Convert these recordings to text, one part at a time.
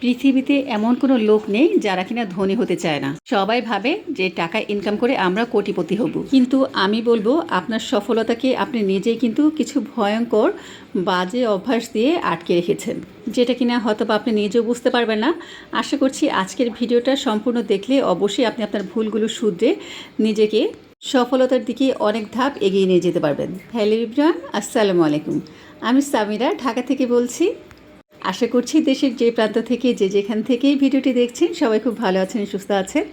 পৃথিবীতে এমন কোনো লোক নেই যারা কিনা ধনী হতে চায় না। সবাই ভাবে যে টাকা ইনকাম করে আমরা কোটিপতি হব। কিন্তু আমি বলব, আপনার সফলতাকে আপনি নিজেই কিন্তু কিছু ভয়ঙ্কর, বাজে অভ্যাস দিয়ে আটকে রেখেছেন। যেটা কিনা হয়তো বা আপনি নিজেও বুঝতে পারবেন না। আশা করছি আজকের ভিডিওটা সম্পূর্ণ দেখলে অবশ্যই আপনি আপনার ভুলগুলো শুধরে নিজেকে সফলতার দিকে অনেক ধাপ এগিয়ে নিয়ে যেতে পারবেন। হ্যালো ইব্রান আসসালামু আলাইকুম। আমি সামিরা, ঢাকা থেকে বলছি আশা করছি দেশের যে প্রান্ত থেকে, যে যেখান থেকেই ভিডিওটি দেখছেন, সবাই খুব ভালো আছেন, সুস্থ আছেন।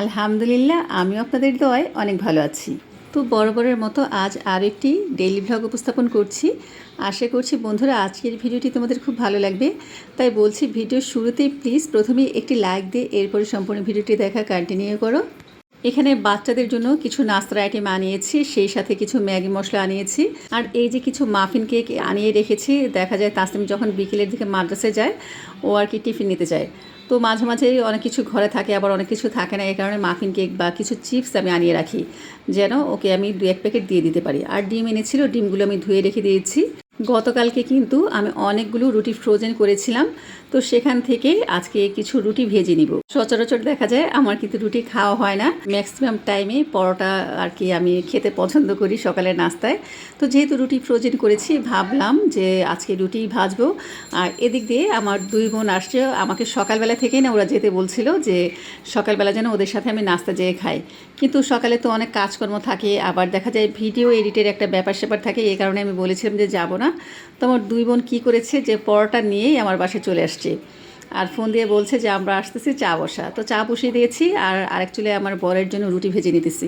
আলহামদুলিল্লাহ, আমিও আপনাদের দোয়ায় অনেক ভালো আছি। তো বরাবরের মতো আজ আর একটি ডেইলি ভ্লগ উপস্থাপন করছি। আশা করছি বন্ধুরা আজকের ভিডিওটি তোমাদের খুব ভালো লাগবে। তাই বলছি, ভিডিওর শুরুতেই প্লিজ প্রথমে একটি লাইক দিয়ে এরপরে সম্পূর্ণ ভিডিওটি দেখা কন্টিনিউ করো। এখানে বাচ্চাদের জন্য কিছু নাস্তার আইটেম আনিয়েছি, সেই সাথে কিছু ম্যাগি মশলা আনিয়েছি। আর এই যে কিছু মাফিন কেক আনিয়ে রেখেছি, দেখা যায় তাসলিম যখন বিকেলের দিকে মাদ্রাসে যায়, ও আর কি টিফিন নিতে যায়। তো মাঝে মাঝে অনেক কিছু ঘরে থাকে, আবার অনেক কিছু থাকে না, এই কারণে মাফিন কেক বা কিছু চিপস আমি আনিয়ে রাখি। যেন ওকে আমি দু এক প্যাকেট দিয়ে দিতে পারি। আর ডিম এনেছিল, ডিমগুলো আমি ধুয়ে রেখে দিয়েছি। গতকালকে কিন্তু আমি অনেকগুলো রুটি ফ্রোজেন করেছিলাম। তো সেখান থেকে আজকে কিছু রুটি ভেজে নিব। সচরাচর দেখা যায় আমার কিন্তু রুটি খাওয়া হয় না। ম্যাক্সিমাম টাইমে পরোটা আর কি আমি খেতে পছন্দ করি সকালের নাস্তায়। তো যেহেতু রুটি ফ্রোজেন করেছি, ভাবলাম যে আজকে রুটি ভাজবো। আর এদিক দিয়ে আমার দুই বোন আসছে। আমাকে সকালবেলা থেকেই না ওরা যেতে বলছিল যে সকালবেলা যেন ওদের সাথে আমি নাস্তা যেয়ে খাই। কিন্তু সকালে তো অনেক কাজকর্ম থাকে, আবার দেখা যায় ভিডিও এডিটের একটা ব্যাপার স্যাপার থাকে, এই কারণে আমি বলেছিলাম যে যাব না। তো আমার দুই বোন কী করেছে যে পরোটা নিয়েই আমার বাসায় চলে আসছে। আর ফোন দিয়ে বলছে যে আমরা আসতেছি চা বসা। তো চা বসিয়ে দিয়েছি আর আরেক চুলে আমার বরের জন্য রুটি ভেজে নিতেছি।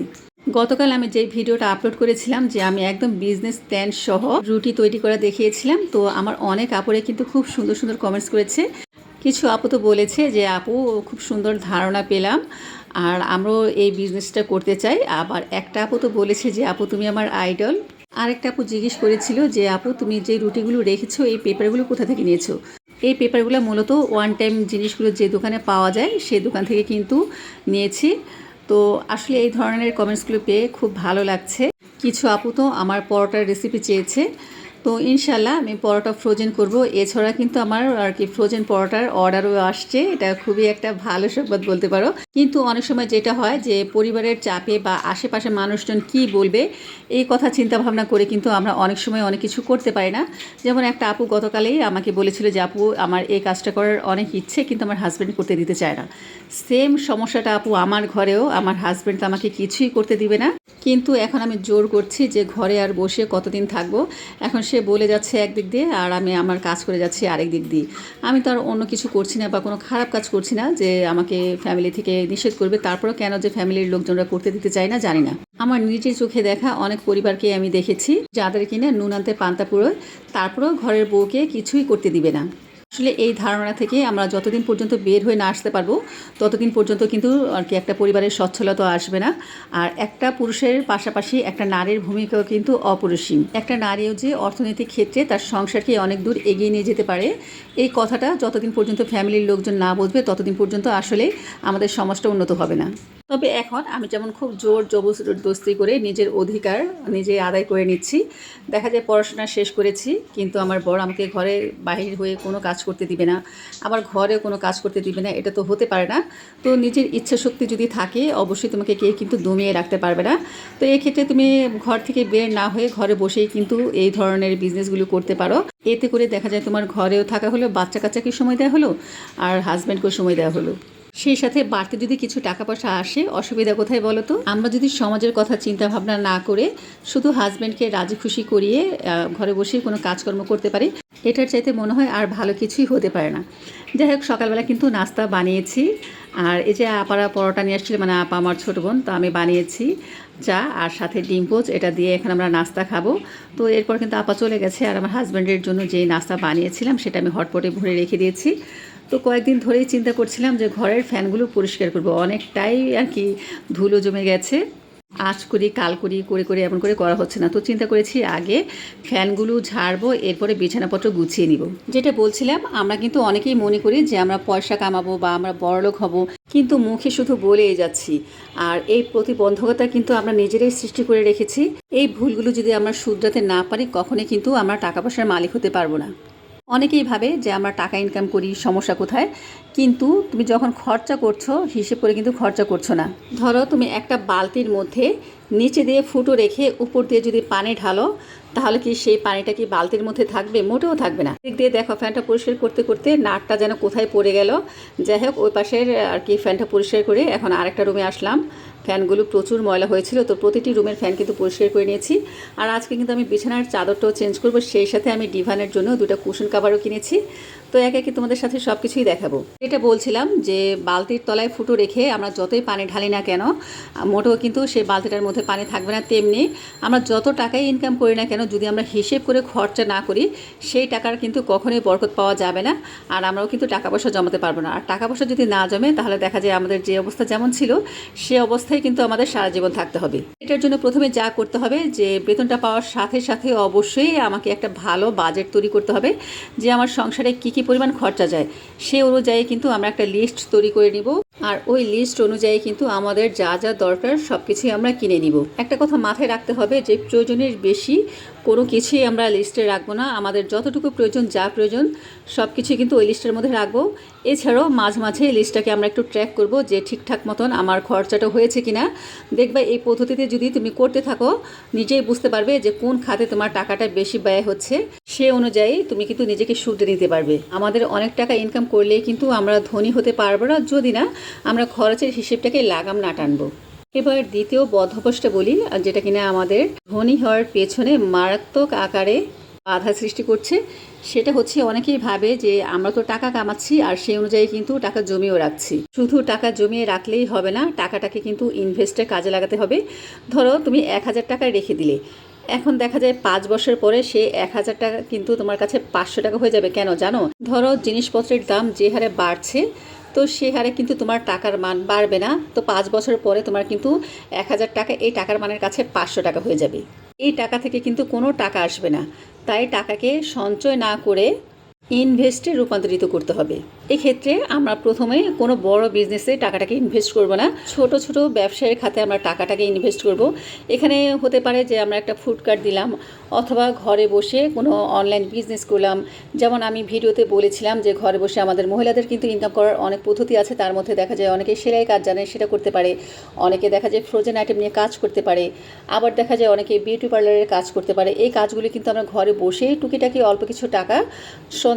গতকাল আমি যে ভিডিওটা আপলোড করেছিলাম যে আমি একদম বিজনেস প্ল্যান সহ রুটি তৈরি করে দেখিয়েছিলাম, তো আমার অনেক আপুরে কিন্তু খুব সুন্দর সুন্দর কমেন্টস করেছে। কিছু আপু তো বলেছে যে, আপু, খুব সুন্দর ধারণা পেলাম। আর আমরাও এই বিজনেসটা করতে চাই। আবার একটা আপু তো বলেছে যে, আপু, তুমি আমার আইডল আরেকটা আপু জিজ্ঞেস করেছিল যে, আপু, তুমি যে রুটিগুলো রেখেছো, এই পেপারগুলো কোথা থেকে নিয়েছো? এই পেপারগুলো মূলত ওয়ান টাইম জিনিসগুলো যে দোকানে পাওয়া যায় সেই দোকান থেকে কিন্তু নিয়েছি। তো আসলে এই ধরনের কমেন্টসগুলো পেয়ে খুব ভালো লাগছে। কিছু আপু তো আমার পরোটার রেসিপি চেয়েছে। তো ইনশাল্লাহ আমি পরোটা ফ্রোজেন করব। এছাড়া কিন্তু আমার আর কি ফ্রোজেন পরোটার অর্ডারও আসছে। এটা খুবই একটা ভালো সংবাদ বলতে পারো। কিন্তু অনেক সময় যেটা হয় যে পরিবারের চাপে বা আশেপাশে মানুষজন কি বলবে, এই কথা চিন্তা ভাবনা করে কিন্তু আমরা অনেক সময় অনেক কিছু করতে পারি না। যেমন একটা আপু গতকালেই আমাকে বলেছিল যে, আপু, আমার এই কাজটা করার অনেক ইচ্ছে, কিন্তু আমার হাজব্যান্ড করতে দিতে চায় না। সেম সমস্যাটা আপু আমার ঘরেও। আমার হাজব্যান্ড তো আমাকে কিছুই করতে দিবে না। কিন্তু এখন আমি জোর করছি যে ঘরে আর বসে কতদিন থাকব। এখন সে বলে যাচ্ছে একদিক দিয়ে আর আমি আমার কাজ করে যাচ্ছি আরেক দিক দিয়ে। আমি তো আর অন্য কিছু করছি না বা কোনো খারাপ কাজ করছি না যে আমাকে ফ্যামিলি থেকে নিষেধ করবে, তারপরেও কেন যে ফ্যামিলির লোকজনরা করতে দিতে চায় না জানি না। আমার নিজের চোখে দেখা অনেক পরিবারকে আমি দেখেছি যাদের কিনা নুন আনতে পান্তা পুরোয় তারপরেও ঘরের বউকে কিছুই করতে দিবে না। আসলে এই ধারণা থেকে আমরা যতদিন পর্যন্ত বের হয়ে না আসতে পারব, ততদিন পর্যন্ত কিন্তু আর কি একটা পরিবারের সচ্ছলতা আসবে না। আর একটা পুরুষের পাশাপাশি একটা নারীর ভূমিকাও কিন্তু অপরিসীম। একটা নারীও যে অর্থনৈতিক ক্ষেত্রে তার সংসারকে অনেক দূর এগিয়ে নিয়ে যেতে পারে এই কথাটা যতদিন পর্যন্ত ফ্যামিলির লোকজন না বুঝবে, ততদিন পর্যন্ত আসলে আমাদের সমাজটা উন্নত হবে না। তবে এখন আমি যেমন খুব জোর জবরদস্তি করে নিজের অধিকার নিজে আদায় করে নিচ্ছি। দেখা যায় পড়াশোনা শেষ করেছি, কিন্তু আমার বড় আমাকে ঘরে বাহির হয়ে কোনো কাজ করতে দিবে না। আমার ঘরে কোনো কাজ করতে দিবে না, এটা তো হতে পারে না। তো নিজের ইচ্ছা শক্তি যদি থাকে, অবশ্যই তোমাকে কেউ কিন্তু দমিয়ে রাখতে পারবে না। তো এই ক্ষেত্রে তুমি ঘর থেকে বের না হয়ে ঘরে বসেই কিন্তু এই ধরনের বিজনেসগুলো করতে পারো। এতে করে দেখা যায় তোমার ঘরেও থাকা হলো বাচ্চা কাচ্চাকে সময় দেওয়া হলো আর হাজব্যান্ডকেও সময় দেওয়া হলো। সেই সাথে বাড়তি যদি কিছু টাকা পয়সা আসে, অসুবিধা কোথায় বলো তো? আমরা যদি সমাজের কথা চিন্তা ভাবনা না করে শুধু হাজব্যান্ডকে রাজি খুশি করিয়ে ঘরে বসে কোনো কাজকর্ম করতে পারি, এটার চাইতে মনে হয় আর ভালো কিছুই হতে পারে না। যাই হোক, সকালবেলা কিন্তু নাস্তা বানিয়েছি। আর এই যে আপারা পরোটা নিয়ে আসছিল মানে আপা আমার ছোটো বোন, তো আমি বানিয়েছি চা আর সাথে ডিম পোচ, এটা দিয়ে এখন আমরা নাস্তা খাব। তো এরপর কিন্তু আপা চলে গেছে আর আমার হাজব্যান্ডের জন্য যেই নাস্তা বানিয়েছিলাম, সেটা আমি হটপটে ভরে রেখে দিয়েছি। তো কয়েকদিন ধরেই চিন্তা করছিলাম যে ঘরের ফ্যানগুলো পরিষ্কার করব। অনেকটাই আর কি ধুলো জমে গেছে। আজ করি, কাল করি, করে করে এমন করে করা হচ্ছে না। তো চিন্তা করেছি আগে ফ্যানগুলো ঝাড়বো, এরপরে বিছানাপত্র গুছিয়ে নিব। যেটা বলছিলাম, আমরা কিন্তু অনেকেই মনে করি যে আমরা পয়সা কামাবো বা আমরা বড়লোক হব, কিন্তু মুখে শুধু বলেই যাচ্ছি। আর এই প্রতিবন্ধকতা কিন্তু আমরা নিজেরাই সৃষ্টি করে রেখেছি। এই ভুলগুলো যদি আমরা শুধরাতে না পারি, কখনোই কিন্তু আমরা টাকা পয়সার মালিক হতে পারব না। অনেকেই ভাবে যে আমরা টাকা ইনকাম করি, সমস্যা কোথায়? কিন্তু তুমি যখন খরচা করছ, হিসেব করে কিন্তু খরচা করছ না। ধরো তুমি একটা বালতির মধ্যে নিচে দিয়ে ফুটো রেখে উপর দিয়ে যদি পানি ঢালো, তাহলে কি সেই পানিটা কি বালতির মধ্যে থাকবে? মোটেও থাকবে না। দিক দিয়ে দেখো ফ্যানটা পরিষ্কার করতে করতে নাটটা যেন কোথায় পড়ে গেল। যাই হোক, ওই পাশের আর কি ফ্যানটা পরিষ্কার করে এখন আরেকটা রুমে আসলাম। ফ্যানগুলো প্রচুর ময়লা হয়েছিল, তো প্রতিটি রুমের ফ্যান কিন্তু পরিষ্কার করে নিয়েছি। আর আজকে কিন্তু আমি বিছানার চাদরটাও চেঞ্জ করব, সেই সাথে আমি ডিভানের জন্য দুটো কুশন কাভারও কিনেছি। তো একে একে তোমাদের সাথে সব কিছুই দেখাবো। এটা বলছিলাম যে বালতির তলায় ফুটো রেখে আমরা যতই পানি ঢালি না কেন, মোটেও কিন্তু সেই বালতিটার মধ্যে পানি থাকবে না তেমনি আমরা যত টাকাই ইনকাম করি না কেন, যদি আমরা হিসেব করে খরচা না করি, সেই টাকার কিন্তু কখনোই বরকত পাওয়া যাবে না আর আমরাও কিন্তু টাকা পয়সা জমাতে পারব না। আর টাকা পয়সা যদি না জমে, তাহলে দেখা যায় আমাদের যে অবস্থা যেমন ছিল, সে অবস্থায় কিন্তু আমাদের সারা জীবন থাকতে হবে। এটার জন্য প্রথমে যা করতে হবে যে বেতনটা পাওয়ার সাথে সাথে অবশ্যই আমাকে একটা ভালো বাজেট তৈরি করতে হবে যে আমার সংসারে কী কী পরিমাণ খরচা যায় সে অনুযায়ী কিন্তু আমরা একটা লিস্ট তৈরি করে নিব। আর ওই লিস্ট অনুযায়ী কিন্তু আমাদের যা যা দরকার সব কিছুই আমরা কিনে নিব। একটা কথা মাথায় রাখতে হবে যে প্রয়োজনের বেশি কোনো কিছুই আমরা লিস্টে রাখব না। আমাদের যতটুকু প্রয়োজন, যা প্রয়োজন সব কিছুই কিন্তু ওই লিস্টের মধ্যে রাখব। এছাড়াও মাঝে মাঝে এই লিস্টটাকে আমরা একটু ট্র্যাক করব যে ঠিকঠাক মতন আমার খরচাটা হয়েছে কিনা। দেখবা এই পদ্ধতিতে যদি তুমি করতে থাকো, নিজেই বুঝতে পারবে যে কোন খাতে তোমার টাকাটা বেশি ব্যয় হচ্ছে। সে অনুযায়ী তুমি কিন্তু নিজেকে শুধরে নিতে পারবে। আমাদের অনেক টাকা ইনকাম করলে কিন্তু আমরা ধনী হতে পারব না। যদি না, আমরা খরচের হিসেবটাকে লাগাম না টানবো। এবার দ্বিতীয় বদ্ধভ্যসটা বলি যেটা কিনা আমাদের ধনী হওয়ার পেছনে মারাত্মক আকারে বাধা সৃষ্টি করছে, সেটা হচ্ছে অনেকেই ভাবে যে আমরা তো টাকা কামাচ্ছি, আর সেই অনুযায়ী কিন্তু টাকা জমিয়েও রাখছি। শুধু টাকা জমিয়ে রাখলেই হবে না, টাকাটাকে কিন্তু ইনভেস্টে কাজে লাগাতে হবে। ধরো তুমি এক হাজার টাকা রেখে দিলে এখন দেখা যায় পাঁচ বছর পরে সে এক হাজার টাকা কিন্তু তোমার কাছে পাঁচশো টাকা হয়ে যাবে। কেন জানো? ধরো জিনিসপত্রের দাম যে হারে বাড়ছে, তো সে হারে কিন্তু তোমার টাকার মান বাড়বে না। তো পাঁচ বছর পরে তোমার কিন্তু এক হাজার টাকা এই টাকার মানের কাছে পাঁচশো টাকা হয়ে যাবে। এই টাকা থেকে কিন্তু কোনো টাকা আসবে না। তাই টাকাকে সঞ্চয় না করে ইনভেস্টে রূপান্তরিত করতে হবে। এক্ষেত্রে আমরা প্রথমে কোনো বড় বিজনেসে টাকাটাকে ইনভেস্ট করব না। ছোট ছোট ব্যবসায়ের খাতে আমরা টাকাটাকে ইনভেস্ট করব। এখানে হতে পারে যে আমরা একটা ফুড কার্ট দিলাম অথবা ঘরে বসে কোনো অনলাইন বিজনেস করলাম। যেমন আমি ভিডিওতে বলেছিলাম যে ঘরে বসে আমাদের মহিলাদের কিন্তু ইনকাম করার অনেক পদ্ধতি আছে। তার মধ্যে দেখা যায় অনেকে সেলাই কাজ জানে, সেটা করতে পারে। অনেকে দেখা যায় ফ্রোজেন আইটেম নিয়ে কাজ করতে পারে। আবার দেখা যায় অনেকে বিউটি পার্লারের কাজ করতে পারে। এই কাজগুলি কিন্তু আমরা ঘরে বসে টুকিটাকি অল্প কিছু টাকা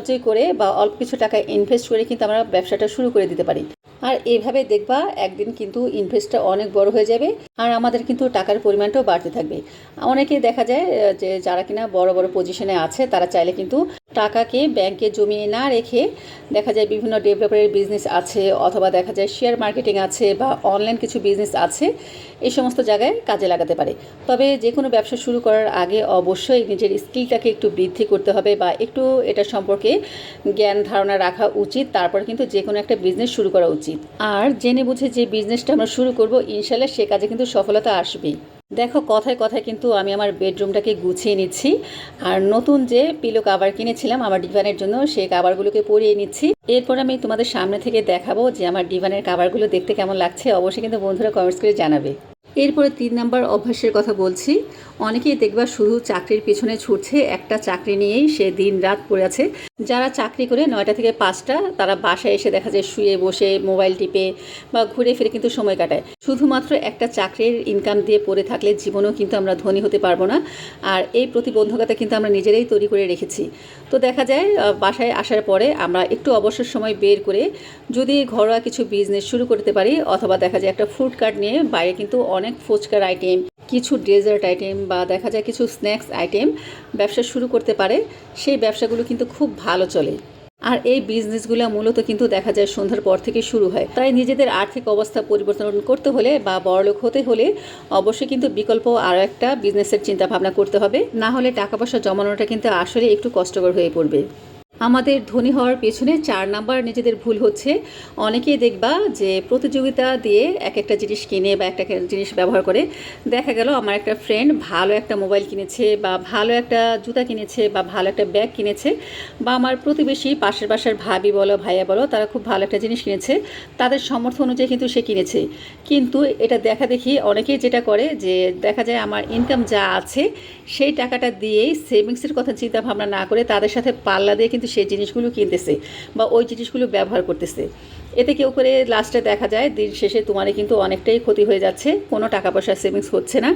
সঞ্চয় করে বা অল্প কিছু টাকা ইনভেস্ট করে কিন্তু আমরা ব্যবসাটা শুরু করে দিতে পারি। আর এভাবে দেখবা একদিন কিন্তু ইনভেস্টটা অনেক বড় হয়ে যাবে আর আমাদের কিন্তু টাকার পরিমাণটাও বাড়তে থাকবে। অনেকে দেখা যায় যে যারা কিনা বড় বড় পজিশনে আছে, তারা চাইলে কিন্তু টাকাকে ব্যাংকে জমিয়ে না রেখে দেখা যায় বিভিন্ন ডেভেলপারের বিজনেস আছে অথবা দেখা যায় শেয়ার মার্কেটিং আছে বা অনলাইন কিছু বিজনেস আছে, এই সমস্ত জায়গায় কাজে লাগাতে পারে। তবে যে কোনো ব্যবসা শুরু করার আগে অবশ্যই নিজের স্কিলটাকে একটু বৃদ্ধি করতে হবে বা একটু এটা সম্পর্কে জ্ঞান ধারণা রাখা উচিত, তারপর কিন্তু যে কোনো একটা বিজনেস শুরু করা উচিত আর জেনে বুঝে যে বিজনেসটা আমরা শুরু করব, ইনশাল্লাহ সে কাজে কিন্তু সফলতা আসবেই। দেখো, কথায় কথায় কিন্তু আমি আমার বেডরুমটাকে গুছিয়ে নিচ্ছি। আর নতুন যে পিলো কাবার কিনেছিলাম আমার ডিভানের জন্য, সেই কাভারগুলোকে পরিয়ে নিচ্ছি। এরপর আমি তোমাদের সামনে থেকে দেখাবো যে আমার ডিভানের কাভারগুলো দেখতে কেমন লাগছে। অবশ্যই কিন্তু বন্ধুরা কমেন্টস করে জানাবে। এরপরে তিন নাম্বার অভ্যাসের কথা বলছি। অনেকেই দেখবা শুধু চাকরির পিছনে ছুটছে, একটা চাকরি নিয়েই সে দিন রাত পড়ে আছে। যারা চাকরি করে নয়টা থেকে পাঁচটা, তারা বাসায় এসে দেখা যায় শুয়ে বসে মোবাইল টিপে বা ঘুরে ফিরে কিন্তু সময় কাটায়। শুধুমাত্র একটা চাকরির ইনকাম দিয়ে পড়ে থাকলে জীবনেও কিন্তু আমরা ধনী হতে পারব না। আর এই প্রতিবন্ধকতা কিন্তু আমরা নিজেরাই তৈরি করে রেখেছি। তো দেখা যায় বাসায় আসার পরে আমরা একটু অবসর সময় বের করে যদি ঘরোয়া কিছু বিজনেস শুরু করতে পারি, অথবা দেখা যায় একটা ফুড কার্ট নিয়ে বাইরে কিন্তু অনেক ফুচকার আইটেম কিছু ডেজার্ট আইটেম বা দেখা যায় কিছু স্ন্যাক্স আইটেম ব্যবসা শুরু করতে পারে, সেই ব্যবসাগুলো কিন্তু খুব ভালো চলে। আর এই বিজনেসগুলো মূলত কিন্তু দেখা যায় সন্ধ্যার পর থেকে শুরু হয়। তাই নিজেদের আর্থিক অবস্থা পরিবর্তন করতে হলে বা বড়লোক হতে হলে অবশ্যই কিন্তু বিকল্প আরও একটা বিজনেসের চিন্তা ভাবনা করতে হবে। না হলে টাকা পয়সা জমানোটা কিন্তু আসলে একটু কষ্টকর হয়ে পড়বে। আমাদের ধনী হওয়ার পেছনে চার নাম্বার নিজেদের ভুল হচ্ছে। অনেকেই দেখবা যে প্রতিযোগিতা দিয়ে এক একটা জিনিস কিনে বা একটা জিনিস ব্যবহার করে। দেখা গেল আমার একটা ফ্রেন্ড ভালো একটা মোবাইল কিনেছে বা ভালো একটা জুতা কিনেছে বা ভালো একটা ব্যাগ কিনেছে বা আমার প্রতিবেশী পাশের বাসার ভাবি বলো, ভাইয়া বলো, তারা খুব ভালো একটা জিনিস কিনেছে। তাদের সামর্থ্য অনুযায়ী কিন্তু সে কিনেছে। কিন্তু এটা দেখা দেখি অনেকেই যেটা করে যে দেখা যায় আমার ইনকাম যা আছে, সেই টাকাটা দিয়েই সেভিংসের কথা চিন্তা ভাবনা না করে তাদের সাথে পাল্লা দিয়ে কিন্তু সেই জিনিসগুলো কিনতেছে বা ওই জিনিসগুলো ব্যবহার করতেছে। এতে কেউ করে লাস্টে দেখা যায়, দিন শেষে তোমারই কিন্তু অনেকটাই ক্ষতি হয়ে যাচ্ছে, কোনো টাকা পয়সা সেভিংস হচ্ছে না।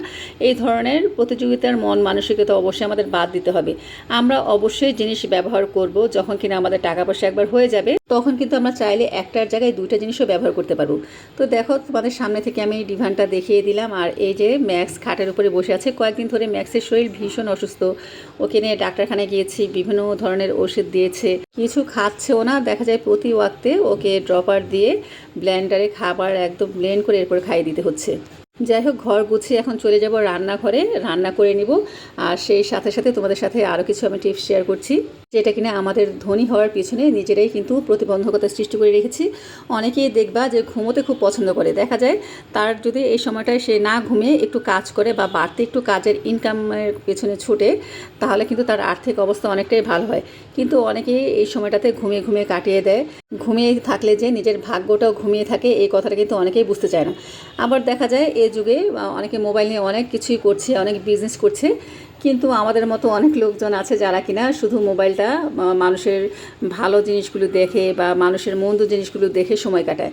এই ধরনের প্রতিযোগিতার মন মানসিকতা অবশ্যই আমাদের বাদ দিতে হবে। আমরা অবশ্যই জিনিস ব্যবহার করব, যখন কিনা আমাদের টাকা পয়সা একবার হয়ে যাবে, তখন কিন্তু আমরা চাইলে একটার জায়গায় দুইটা জিনিসও ব্যবহার করতে পারব। তো দেখো, তোমাদের সামনে থেকে আমি ডিভানটা দেখিয়ে দিলাম, আর এই যে ম্যাক্স খাটের উপরে বসে আছে, কয়েকদিন ধরে ম্যাক্সের শরীর ভীষণ অসুস্থ। ওকে নিয়ে ডাক্তারখানায় গিয়েছি, বিভিন্ন ধরনের ওষুধ দিয়েছে, কিছু খাচ্ছেও না, দেখা যায় প্রতি ওয়াক্তে ওকে ড্রপার দিয়ে ব্ল্যান্ডারে খাবার একদম ব্লেন্ড করে এরপর খাইয়ে দিতে হচ্ছে। যাই হোক, ঘর গুছিয়ে এখন চলে যাব রান্নাঘরে। রান্না করে নিব। আর সেই সাথে সাথে তোমাদের সাথে আরও কিছু আমি টিপস শেয়ার করছি, যেটা কিনা আমাদের ধনী হওয়ার পিছনে নিজেরাই কিন্তু প্রতিবন্ধকতা সৃষ্টি করে রেখেছি। অনেকেই দেখবা যে ঘুমোতে খুব পছন্দ করে। দেখা যায়, তার যদি এই সময়টায় সে না ঘুমিয়ে একটু কাজ করে বা বাড়তি একটু কাজের ইনকামের পেছনে ছুটে, তাহলে কিন্তু তার আর্থিক অবস্থা অনেকটাই ভালো হয়। কিন্তু অনেকেই এই সময়টাতে ঘুমিয়ে ঘুমিয়ে কাটিয়ে দেয়। ঘুমিয়ে থাকলে যে নিজের ভাগ্যটাও ঘুমিয়ে থাকে, এই কথাটা কিন্তু অনেকেই বুঝতে চায় না। আবার দেখা যায় এই যুগে অনেকে মোবাইল নিয়ে অনেক কিছুই করছে, অনেক বিজনেস করছে, কিন্তু আমাদের মতো অনেক লোকজন আছে যারা কিনা শুধু মোবাইলটা মানুষের ভালো জিনিসগুলো দেখে বা মানুষের মন্দ জিনিসগুলো দেখে সময় কাটায়।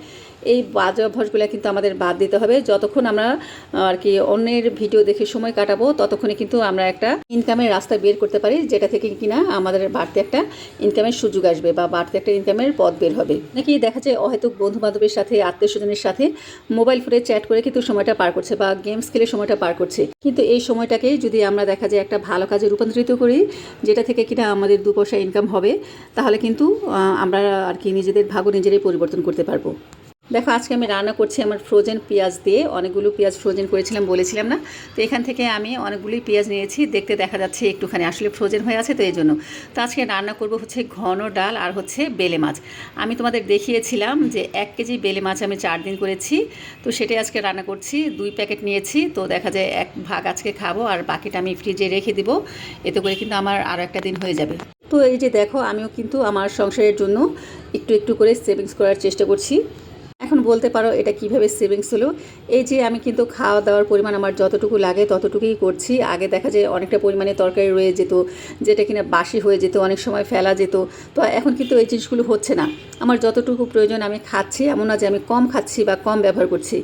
এই বাজে অভ্যাসগুলো কিন্তু আমাদের বাদ দিতে হবে। যতক্ষণ আমরা আর কি অন্যের ভিডিও দেখে সময় কাটাবো, ততক্ষণে কিন্তু আমরা একটা ইনকামের রাস্তা বের করতে পারি, যেটা থেকে কিনা আমাদের বাড়তি একটা ইনকামের সুযোগ আসবে বা বাড়তি একটা ইনকামের পথ বের হবে। নাকি দেখা যায় অহেতুক বন্ধু বান্ধবের সাথে আত্মীয় স্বজনের সাথে মোবাইল ফোনে চ্যাট করে কিন্তু সময়টা পার করছে বা গেমস খেলে সময়টা পার করছে। কিন্তু এই সময়টাকে যদি আমরা দেখা যায় একটা ভালো কাজে রূপান্তরিত করি, যেটা থেকে কিনা আমাদের দু পয়সা ইনকাম হবে, তাহলে কিন্তু আমরা আর কি নিজেদের ভাগ্য নিজেরাই পরিবর্তন করতে পারব। দেখো, আজকে আমি রান্না করছি আমার ফ্রোজেন পেঁয়াজ দিয়ে। অনেকগুলো পেঁয়াজ ফ্রোজেন করেছিলাম, বলেছিলাম না? তো এখান থেকে আমি অনেকগুলোই পেঁয়াজ নিয়েছি, দেখতে দেখা যাচ্ছে একটুখানি আসলে ফ্রোজেন হয়ে আছে তো এই জন্য। তো আজকে রান্না করব হচ্ছে ঘন ডাল আর হচ্ছে বেলে মাছ। আমি তোমাদের দেখিয়েছিলাম যে এক কেজি বেলে মাছ আমি চার দিন করেছি। তো সেটাই আজকে রান্না করছি, দুই প্যাকেট নিয়েছি। তো দেখা যায় এক ভাগ আজকে খাব আর বাকিটা আমি ফ্রিজে রেখে দিব। এতে করে কিন্তু আমার আরও একটা দিন হয়ে যাবে। তো এই যে দেখো, আমিও কিন্তু আমার সংসারের জন্য একটু একটু করে সেভিংস করার চেষ্টা করছি। এখন বলতে পারো এটা কীভাবে সেভিংস হলো। এই যে আমি কিন্তু খাওয়া দাওয়ার পরিমাণ আমার যতটুকু লাগে ততটুকুই করছি। আগে দেখা যায় অনেকটা পরিমাণে তরকারি রয়ে যেত, যেটা কিনা বাসি হয়ে যেত, অনেক সময় ফেলা যেত। তো এখন কিন্তু এই জিনিসগুলো হচ্ছে না। আমার যতটুকু প্রয়োজন আমি খাচ্ছি, এমন না যে আমি কম খাচ্ছি বা কম ব্যবহার করছি।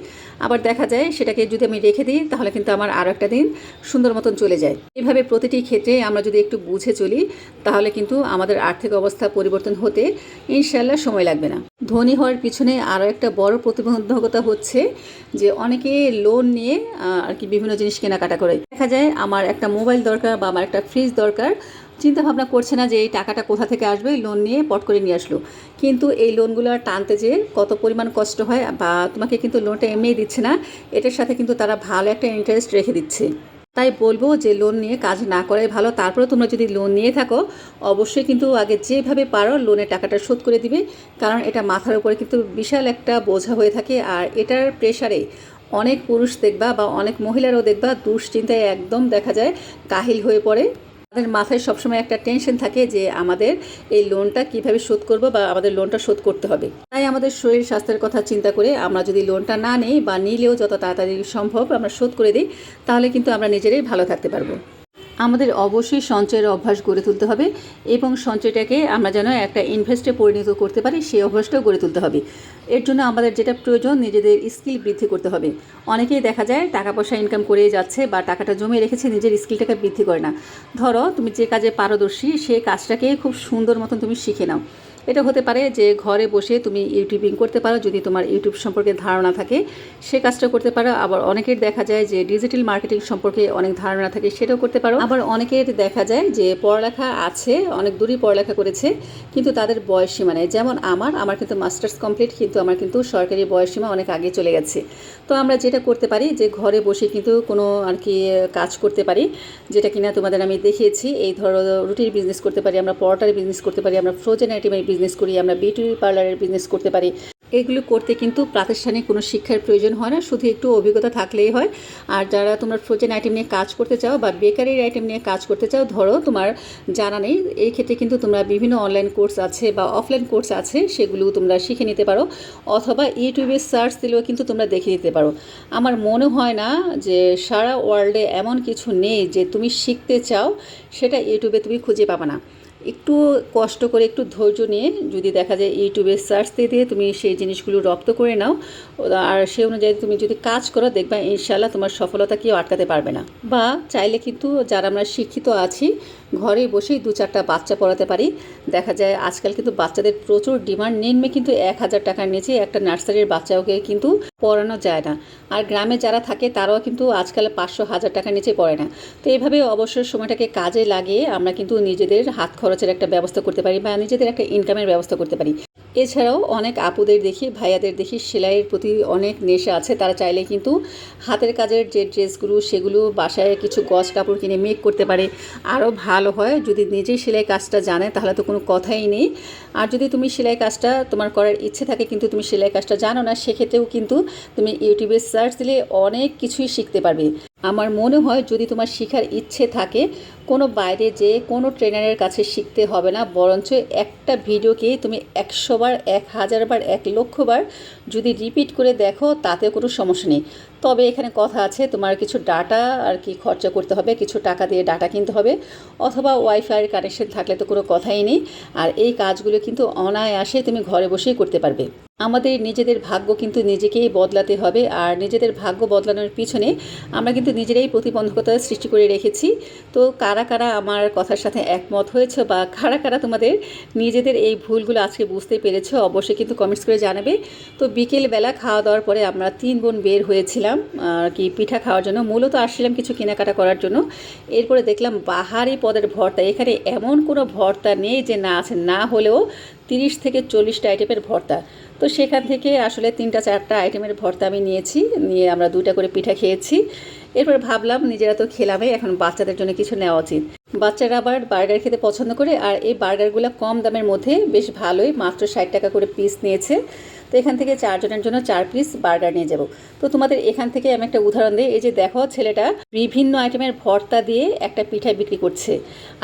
আবার দেখা যায় সেটাকে যদি আমি রেখে দিই, তাহলে কিন্তু আমার আরও একটা দিন সুন্দর মতন চলে যায়। এভাবে প্রতিটি ক্ষেত্রে আমরা যদি একটু বুঝে চলি, তাহলে কিন্তু আমাদের আর্থিক অবস্থা পরিবর্তন হতে ইনশাল্লাহ সময় লাগবে না। ধনী হওয়ার পিছনে আরও একটা বড় প্রতিবন্ধকতা হচ্ছে যে অনেকে লোন নিয়ে আর কি বিভিন্ন জিনিস কেনাকাটা করে। দেখা যায় আমার একটা মোবাইল দরকার বা আমার একটা ফ্রিজ দরকার চিন্তা ভাবনা করছে না যে এই টাকাটা কোথা থেকে আসবে লোন নিয়ে পট করে নিয়ে আসলো। কিন্তু এই লোনগুলো টানতে যে কত পরিমাণ কষ্ট হয় বা তোমাকে কিন্তু লোনটা এমনিই দিচ্ছে না, এটার সাথে কিন্তু তারা ভালো একটা ইন্টারেস্ট রেখে দিচ্ছে। তাই বলব যে লোন নিয়ে কাজ না করাই ভালো। তারপরে তোমরা যদি লোন নিয়ে থাকো, অবশ্যই কিন্তু আগে যেভাবে পারো লোনের টাকাটা শোধ করে দিবে। কারণ এটা মাথার উপরে কিন্তু বিশাল একটা বোঝা হয়ে থাকে। আর এটার প্রেশারে অনেক পুরুষ দেখবা বা অনেক মহিলারাও দেখবা দুশ্চিন্তায় একদম দেখা যায়, কাহিল হয়ে পড়ে। আমাদের মাথায় সবসময় একটা টেনশন থাকে যে আমাদের এই লোনটা কীভাবে শোধ করব বা আমাদের লোনটা শোধ করতে হবে। তাই আমাদের শরীর স্বাস্থ্যের কথা চিন্তা করে আমরা যদি লোনটা না নিই বা নিলেও যত তাড়াতাড়ি সম্ভব আমরা শোধ করে দিই, তাহলে কিন্তু আমরা নিজেরাই ভালো থাকতে পারব। আমাদের অবশ্যই সঞ্চয়ের অভ্যাস গড়ে তুলতে হবে এবং সঞ্চয়টাকে আমরা যেন একটা ইনভেস্টে পরিণত করতে পারি, সেই অভ্যাসটাও গড়ে তুলতে হবে। এর জন্য আমাদের যেটা প্রয়োজন, নিজেদের স্কিল বৃদ্ধি করতে হবে। অনেকেই দেখা যায় টাকা পয়সা ইনকাম করে যাচ্ছে বা টাকাটা জমিয়ে রেখেছে, নিজের স্কিলটাকে বৃদ্ধি করে না। ধরো, তুমি যে কাজে পারদর্শী সেই কাজটাকে খুব সুন্দর মতন তুমি শিখে নাও। এটা হতে পারে যে ঘরে বসে তুমি ইউটিউবিং করতে পারো, যদি তোমার ইউটিউব সম্পর্কে ধারণা থাকে, সে কাজটা করতে পারো। আবার অনেকের দেখা যায় যে ডিজিটাল মার্কেটিং সম্পর্কে অনেক ধারণা থাকে, সেটাও করতে পারো। আবার অনেকের দেখা যায় যে পড়ালেখা আছে, অনেক দূরই পড়ালেখা করেছে, কিন্তু তাদের বয়স সীমা নেই। যেমন আমার আমার কিন্তু মাস্টার্স কমপ্লিট, কিন্তু আমার কিন্তু সরকারি বয়স সীমা অনেক আগে চলে গেছে। তো আমরা যেটা করতে পারি যে ঘরে বসে কিন্তু কোনো আর কি কাজ করতে পারি, যেটা কিনা তোমাদের আমি দেখিয়েছি। এই ধরো রুটির বিজনেস করতে পারি, আমরা পরোটার বিজনেস করতে পারি, আমরা ফ্রোজেন আইটেমের বিজনেস করি, আমরা বিউটি পার্লারের বিজনেস করতে পারি। এগুলো করতে কিন্তু প্রাতিষ্ঠানিক কোনো শিক্ষার প্রয়োজন হয় না, শুধু একটু অভিজ্ঞতা থাকলেই হয়। আর যারা তোমরা ফ্রোজেন আইটেম নিয়ে কাজ করতে চাও বা বেকারির আইটেম নিয়ে কাজ করতে চাও, ধরো তোমার জানা নেই, এই ক্ষেত্রে কিন্তু তোমরা বিভিন্ন অনলাইন কোর্স আছে বা অফলাইন কোর্স আছে সেগুলো তোমরা শিখে নিতে পারো। অথবা ইউটিউবে সার্চ দিলেও কিন্তু তোমরা দেখে নিতে পারো। আমার মনে হয় না যে সারা ওয়ার্ল্ডে এমন কিছু নেই যে তুমি শিখতে চাও, সেটা ইউটিউবে তুমি খুঁজে পাবে না। একটু কষ্ট করে একটু ধৈর্য নিয়ে যদি দেখা যায় ইউটিউবে সার্চ দিয়ে দিয়ে তুমি সেই জিনিসগুলো রপ্ত করে নাও, আর সেই অনুযায়ী তুমি যদি কাজ করো, দেখবা ইনশাল্লাহ তোমার সফলতা কেউ আটকাতে পারবে না। বা চাইলে কিন্তু যারা আমরা শিক্ষিত আছি, ঘরে বসেই দু চারটা বাচ্চা পড়াতে পারি। দেখা যায় আজকাল কিন্তু বাচ্চাদের প্রচুর ডিমান্ড নিম্নে কিন্তু এক হাজার টাকার নিচে একটা নার্সারির বাচ্চাকে কিন্তু পড়ানো যায় না। আর গ্রামে যারা থাকে, তারাও কিন্তু আজকাল পাঁচশো হাজার টাকার নিচে পড়ে না। তো এইভাবে অবসর সময়টাকে কাজে লাগিয়ে আমরা কিন্তু নিজেদের হাত খরচের একটা ব্যবস্থা করতে পারি বা নিজেদের একটা ইনকামের ব্যবস্থা করতে পারি। এছাড়াও অনেক আপুদের দেখি, ভাইয়াদের দেখি, সেলাইয়ের প্রতি অনেক নেশা আছে। তারা চাইলে কিন্তু হাতের কাজের যে ড্রেসগুলো, সেগুলো বাসায় কিছু গজ কাপড় কিনে মেক করতে পারে। আরও ভালো হয় যদি নিজেই সেলাই কাজটা জানে, তাহলে তো কোনো কথাই নেই। আর যদি তুমি সেলাই কাজটা তোমার করার ইচ্ছে থাকে কিন্তু তুমি সেলাই কাজটা জানো না, সেক্ষেত্রেও কিন্তু তুমি ইউটিউবে সার্চ দিলে অনেক কিছুই শিখতে পারবে। আমার মনে হয় যদি তোমার শেখার ইচ্ছে থাকে, কোনো বাইরে যে কোনো ট্রেনারের কাছে শিখতে হবে না, বরঞ্চ একটা ভিডিওকে তুমি একশোবার এক হাজারবার এক লক্ষবার যদি রিপিট করে দেখো তাতে কোনো সমস্যা নেই। তবে এখানে কথা আছে, তোমার কিছু ডাটা আর কি খরচা করতে হবে, কিছু টাকা দিয়ে ডাটা কিনতে হবে, অথবা ওয়াইফাইয়ের কানেকশন থাকলে তো কোনো কথাই নেই। আর এই কাজগুলো কিন্তু অনায়াসে তুমি ঘরে বসেই করতে পারবে। আমাদের নিজেদের ভাগ্য কিন্তু নিজেকেই বদলাতে হবে আর নিজেদের ভাগ্য বদলানোর পিছনে আমরা কিন্তু নিজেরাই প্রতিবন্ধকতা সৃষ্টি করে রেখেছি। তো কারা কারা আমার কথার সাথে একমত হয়েছে বা কারা কারা তোমাদের নিজেদের এই ভুলগুলো আজকে বুঝতে পেরেছ অবশ্যই কিন্তু কমেন্টস করে জানাবে। তো বিকেলবেলা খাওয়া দাওয়ার পরে আমরা তিন বোন বের হয়েছিলাম, আর কি পিঠা খাওয়ার জন্য। মূলত আসছিলাম কিছু কেনাকাটা করার জন্য। এরপরে দেখলাম বাহারি পদের ভর্তা। এখানে এমন কোনো ভর্তা নেই যে না আছে, না হলেও তিরিশ থেকে চল্লিশটা আইটেমের ভর্তা। তো সেখান থেকে আসলে তিনটা চারটা আইটেমের ভর্তা আমি নিয়েছি, নিয়ে আমরা দুইটা করে পিঠা খেয়েছি। এরপর ভাবলাম নিজেরা তো খেলামে, এখন বাচ্চাদের জন্য কিছু নেওয়া উচিত। বাচ্চারা আবার বার্গার খেতে পছন্দ করে, আর এই বার্গারগুলো কম দামের মধ্যে বেশ ভালোই, মাত্র ষাট টাকা করে পিস নিয়েছে। তো এখান থেকে চারজনের জন্য চার পিস বার্গার নিয়ে যাব। তো তোমাদের এখান থেকে আমি একটা উদাহরণ দিই। এই যে দেখো, ছেলেটা বিভিন্ন আইটেমের ভর্তা দিয়ে একটা পিঠা বিক্রি করছে।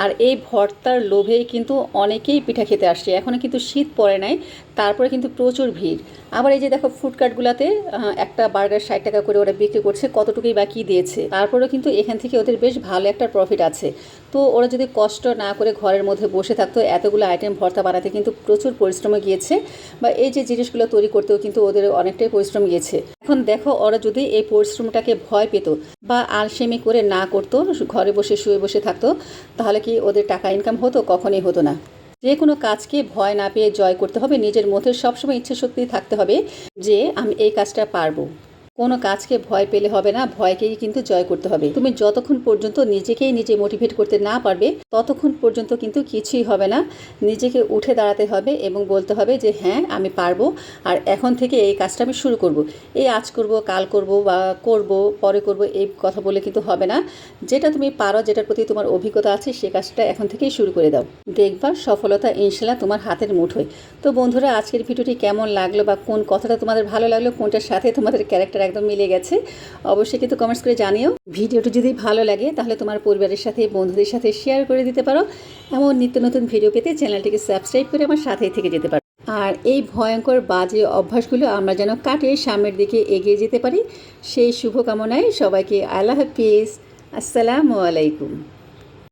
আর এই ভর্তার লোভেই কিন্তু অনেকেই পিঠা খেতে আসছে। এখনও কিন্তু শীত পড়ে নাই, তারপরে কিন্তু প্রচুর ভিড়। আবার এই যে দেখো ফুডকার্টগুলোতে একটা বার্গার ষাট টাকা করে ওরা বিক্রি করছে, কতটুকুই বা কী দিয়েছে। তারপরেও কিন্তু এখান থেকে ওদের বেশ ভালো একটা প্রফিট আছে। তো ওরা যদি কষ্ট না করে ঘরের মধ্যে বসে থাকতো, এতগুলো আইটেম ভর্তা বানাতে কিন্তু প্রচুর পরিশ্রমে গিয়েছে বা এই যে জিনিসগুলো তৈরি করতেও কিন্তু ওদের অনেকটাই পরিশ্রম গিয়েছে। এখন দেখো ওরা যদি এই পরিশ্রমটাকে ভয় পেত বা আলসেমি করে না করতো, ঘরে বসে শুয়ে বসে থাকতো, তাহলে কি ওদের টাকা ইনকাম হতো? কখনোই হতো না। যে কোনো কাজকে ভয় না পেয়ে জয় করতে হবে, নিজের মধ্যে সবসময় ইচ্ছে শক্তি থাকতে হবে যে আমি এই কাজটা পারব। কোনো কাজকে ভয় পেলে হবে না, ভয়কেই কিন্তু জয় করতে হবে। তুমি যতক্ষণ পর্যন্ত নিজেকেই নিজে মোটিভেট করতে না পারবে, ততক্ষণ পর্যন্ত কিন্তু কিছুই হবে না। নিজেকে উঠে দাঁড়াতে হবে এবং বলতে হবে যে হ্যাঁ আমি পারব। আর এখন থেকে এই কাজটা আমি শুরু করব। এই আজ করব, কাল করব বা করব, পরে করব, এই কথা বলে কিন্তু হবে না। যেটা তুমি পারো, যেটার প্রতি তোমার অভিজ্ঞতা আছে, সে কাজটা এখন থেকেই শুরু করে দাও। দেখবা সফলতা ইনশাল্লাহ তোমার হাতের মুঠোয়। তো বন্ধুরা, আজকের ভিডিওটি কেমন লাগল বা কোন কথাটা তোমাদের ভালো লাগল, কোনটার সাথে তোমাদের ক্যারেক্টার একদম মিলে গেছে। অবশ্যই কিন্তু কমেন্টস করে জানিও। ভিডিওটি যদি ভালো লাগে, তাহলে তোমার পরিবারের সাথে, বন্ধুদের সাথে শেয়ার করে দিতে পারো। এমন নিত্য নতুন ভিডিও পেতে চ্যানেলটিকে সাবস্ক্রাইব করে আমার সাথেই থেকে যেতে পারো। আর এই ভয়ঙ্কর বাজে অভ্যাসগুলো আমরা যেন কাটিয়ে সামনের দিকে এগিয়ে যেতে পারি, সেই শুভকামনায় সবাইকে আল্লাহ হাফিজ। আসসালামু আলাইকুম।